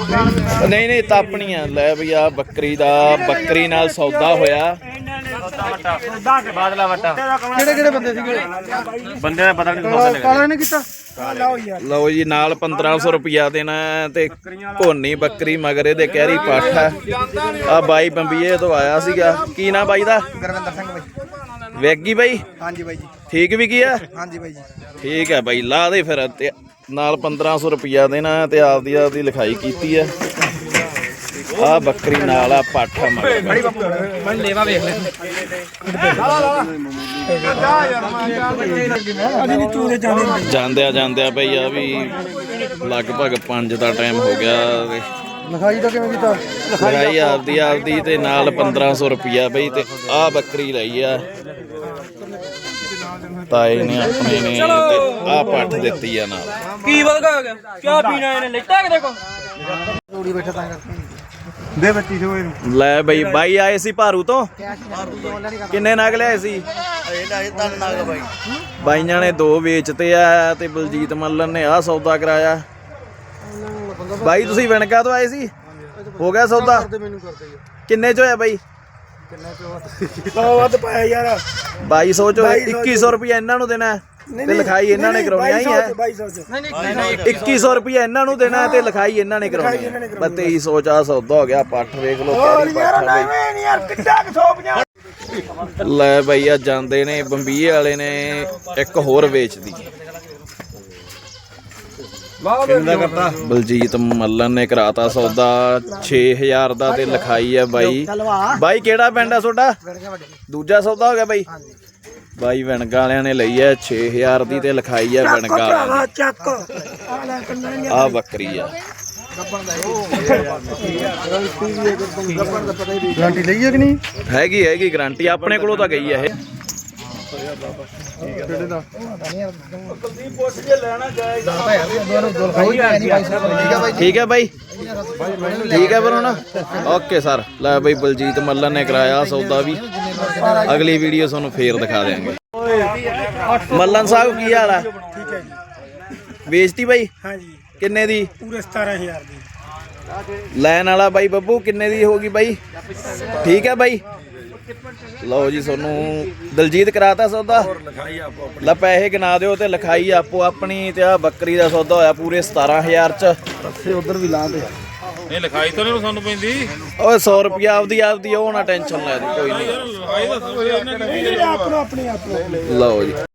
ਨਹੀਂ ਨਹੀਂ ਤਾਪਣੀਆਂ ਲੈ ਬਈ ਆ ਬੱਕਰੀ ਦਾ ਬੱਕਰੀ ਨਾਲ ਸੌਦਾ ਹੋਇਆ। ਬਾਦਲਾ ਵਟਾ? ਕਿਹੜੇ ਕਿਹੜੇ ਬੰਦੇ ਸੀਗੇ ਬੰਦੇ ਦਾ ਪਤਾ ਨਹੀਂ ਕਾਲਾ ਨੇ ਕੀਤਾ? ਲਓ ਜੀ ਨਾਲ 1500 ਰੁਪਿਆ ਦੇਣਾ ਤੇ ਭੋਨੀ ਬੱਕਰੀ ਮਗਰ ਇਹਦੇ ਕਹਿਰੀ ਪੱਠ ਹੈ। ਆ ਬਾਈ ਬੰਬੀਏ ਤੋਂ ਆਇਆ ਸੀਗਾ। ਕੀ ਨਾ ਬਾਈ ਦਾ? ਗੁਰਵਿੰਦਰ ਸਿੰਘ। ਵੈਗੀ ਬਾਈ? ਹਾਂਜੀ ਬਾਈ ਜੀ। ਠੀਕ ਵੀ ਕੀ ਆ? ਹਾਂਜੀ ਬਾਈ ਜੀ। ਠੀਕ ਹੈ ਬਾਈ ਲਾ ਦੇ ਫਿਰ ਤੇ ਨਾਲ 1500 ਰੁਪਿਆ ਦੇਣਾ ਤੇ ਆਪਦੀ ਆਪਦੀ ਲਿਖਾਈ ਕੀਤੀ ਹੈ ਆ ਬੱਕਰੀ ਨਾਲ ਆ ਪਾਠਾ ਮਗਰ ਮੈਂ ਲੇਵਾ ਵੇਖ ਲੈ। ਅਜੀ ਵੀ ਚੂਰੇ ਜਾਣੇ ਜਾਂਦਿਆ ਜਾਂਦਿਆ ਬਈ ਆ ਵੀ ਲਗਭਗ 5 ਦਾ ਟਾਈਮ ਹੋ ਗਿਆ ਲਿਖਾਈ ਤਾਂ ਕਿਵੇਂ ਕੀਤਾ? ਲਗਾਈ ਆਪਦੀ ਆਪਦੀ ਤੇ ਨਾਲ 1500 ਰੁਪਿਆ ਬਈ ਤੇ ਆ ਬੱਕਰੀ ਲਈ ਆ। ਤਾਏ ਨੇ ਆਪਣੇ ਨੇ ਆ ਪੱਠ ਦਿੱਤੀ ਆ ਨਾਲ। ਕੀ ਵਧਗਾ ਹੋ ਗਿਆ ਕਿਆ ਪੀਣਾ ਇਹਨੇ? ਲੈਟਾ ਕਿਤੇ ਕੋ ਤੋੜੀ ਬੈਠਾ ਤਾਂ ਕਰਕੇ। ਦੇ ਬੱਤੀ ਸੋ ਇਹਨੂੰ। ਲੈ ਬਈ ਬਾਈ ਆਏ ਸੀ ਭਾਰੂ ਤੋਂ। ਕਿੰਨੇ ਨਗ ਲਿਆਏ ਸੀ? ਬਾਈਆਂ ਨੇ ਦੋ ਵੇਚਤੇ ਆ ਤੇ ਬਲਜੀਤ ਮੱਲਨ ਨੇ ਆ ਸੌਦਾ ਕਰਾਇਆ। ਬਾਈ ਤੁਸੀਂ ਵਿਣਕਾ ਤੋਂ ਆਏ ਸੀ? ਹੋ ਗਿਆ ਸੌਦਾ? ਕਿੰਨੇ ਚ ਹੋਇਆ ਬਾਈ? ਸੌ ਵੱਧ ਪਾਇਆ ਯਾਰ। 2200 ਚੋਂ 2100 ਰੁਪਏ ਇਹਨਾਂ ਨੂੰ ਦੇਣਾ ਤੇ ਲਿਖਾਈ ਇਹਨਾਂ ਨੇ ਕਰਾਉਣੀ ਆਈ ਹੈ। 2200 ਚ। ਨਹੀਂ ਨਹੀਂ 2100 ਰੁਪਏ ਇਹਨਾਂ ਨੂੰ ਦੇਣਾ ਤੇ ਲਿਖਾਈ ਇਹਨਾਂ ਨੇ ਕਰਾਉਣੀ ਹੈ। ਬਸ 2300 ਚ ਸੌਦਾ ਹੋ ਗਿਆ ਪੱਠ ਵੇਖ ਲਓ ਕਿਹੜੀ ਪੱਠ ਬਈ ਨਹੀਂ ਯਾਰ ਕਿੱਡਾ 150 ਲੈ ਬਈ ਆ ਜਾਂਦੇ ਨੇ ਬੰਬੀਏ ਵਾਲੇ ਨੇ ਇੱਕ ਹੋਰ ਵੇਚਦੀ। ਬਲਜੀਤ ਮੱਲਨ ਨੇ ਕਰਾਤਾ ਸੌਦਾ। 6000 ਦਾ ਤੇ ਲਿਖਾਈ ਹੈ ਬਾਈ। ਬਾਈ ਕਿਹੜਾ ਪਿੰਡ ਆ ਤੁਹਾਡਾ? ਦੂਜਾ ਸੌਦਾ ਹੋ ਗਿਆ ਬਾਈ? ਬਾਈ ਵਣਗਾ ਵਾਲਿਆਂ ਨੇ ਲਈ ਹੈ 6000 ਦੀ ਤੇ ਲਿਖਾਈ ਹੈ ਵਣਗਾ ਵਾਲਿਆਂ ਚੱਕ। ਆ ਬੱਕਰੀ ਆ। ਗਾਰੰਟੀ ਲਈ ਹੈ ਕਿ ਨਹੀਂ? ਹੈਗੀ ਹੈਗੀ ਗਾਰੰਟੀ। ਆਪਣੇ ਕੋਲੋਂ ਤਾਂ ਗਈ ਹੈ ਇਹ। ਕਿਹੜੇ ਦਾ? ਠੀਕ ਹੈ ਬਾਈ ਠੀਕ ਹੈ ਹੁਣ। Okay sir. ਲੈ ਬਾਈ ਬਲਜੀਤ ਮੱਲਨ ਨੇ ਕਰਾਇਆ ਸੌਦਾ ਵੀ। ਅਗਲੀ ਵੀਡੀਓ ਤੁਹਾਨੂੰ ਫੇਰ ਦਿਖਾ ਦੇਵਾਂਗੇ ਮੱਲਨ ਸਾਹਿਬ ਕੀ ਹਾਲ ਆ? ਠੀਕ ਹੈ ਜੀ। ਵੇਚਤੀ ਬਾਈ ਹਾਂਜੀ। ਕਿੰਨੇ ਦੀ? ਪੂਰੇ 17000 ਦੀ। ਲੈਣ ਵਾਲਾ ਬਾਈ ਬੱਬੂ ਕਿੰਨੇ ਦੀ ਹੋਗੀ ਬਾਈ? ਠੀਕ ਹੈ ਬਾਈ। ਲਓ ਜੀ ਤੁਹਾਨੂੰ ਦਲਜੀਤ ਕਰਾਤਾ ਸੌਦਾ। ਲੈ ਪੈਸੇ ਗਿਣਾ ਦਿਓ ਤੇ ਲਿਖਾਈ ਆਪੋ ਆਪਣੀ ਤੇ ਆ ਬੱਕਰੀ ਦਾ ਸੌਦਾ ਹੋਇਆ ਪੂਰੇ 17000 ਚ। ਉਧਰ ਵੀ ਲਾ ਦੇ। ਨਹੀਂ ਲਿਖਾਈ ਤਾਂ ਨਹੀਂ ਸਾਨੂੰ ਪੈਂਦੀ। ਓਏ 100 ਰੁਪਿਆ ਆਪਦੀ ਆਪਦੀ ਉਹ ਨਾ ਟੈਨਸ਼ਨ ਲੈ ਦੀ ਕੋਈ ਨਹੀਂ। ਲਓ ਜੀ।